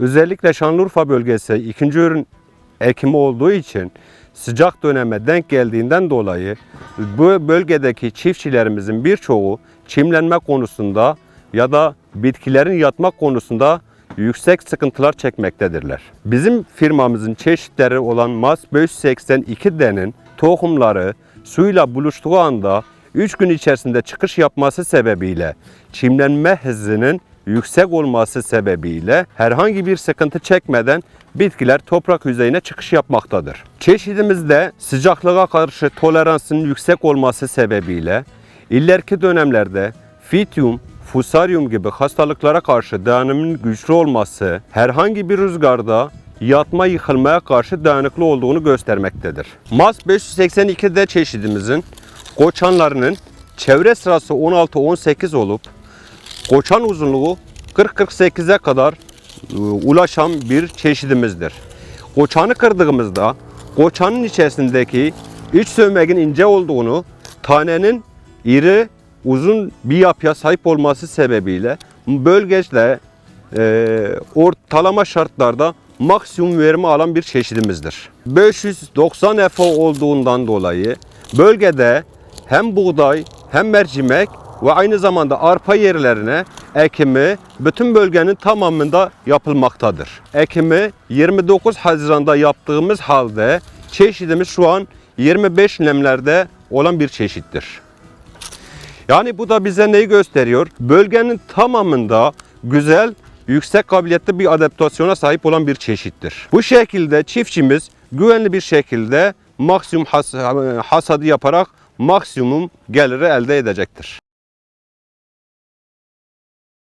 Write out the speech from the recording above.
Özellikle Şanlıurfa bölgesi ikinci ürün ekimi olduğu için sıcak döneme denk geldiğinden dolayı bu bölgedeki çiftçilerimizin birçoğu çimlenme konusunda ya da bitkilerin yatmak konusunda yüksek sıkıntılar çekmektedirler. Bizim firmamızın çeşitleri olan MAS 582D'nin tohumları suyla buluştuğu anda 3 gün içerisinde çıkış yapması sebebiyle çimlenme hızının yüksek olması sebebiyle herhangi bir sıkıntı çekmeden bitkiler toprak yüzeyine çıkış yapmaktadır. Çeşidimizde sıcaklığa karşı toleransının yüksek olması sebebiyle ileriki dönemlerde fitium, fusarium gibi hastalıklara karşı dayanımının güçlü olması, herhangi bir rüzgarda yatma yıkılmaya karşı dayanıklı olduğunu göstermektedir. MAS 582D çeşidimizin koçanlarının çevre sırası 16-18 olup koçan uzunluğu 40-48'e kadar e, ulaşan bir çeşidimizdir. Koçanı kırdığımızda koçanın içerisindeki iç sövmeğin ince olduğunu, tanenin iri, uzun bir yapıya sahip olması sebebiyle bölgeçle e, ortalama şartlarda maksimum verimi alan bir çeşidimizdir. 590 FO olduğundan dolayı bölgede hem buğday hem mercimek ve aynı zamanda arpa yerlerine ekimi bütün bölgenin tamamında yapılmaktadır. Ekimi 29 Haziran'da yaptığımız halde çeşidimiz şu an 25 nemlerde olan bir çeşittir. Yani bu da bize neyi gösteriyor? Bölgenin tamamında güzel, yüksek kabiliyetli bir adaptasyona sahip olan bir çeşittir. Bu şekilde çiftçimiz güvenli bir şekilde maksimum has- hasadı yaparak maksimum geliri elde edecektir.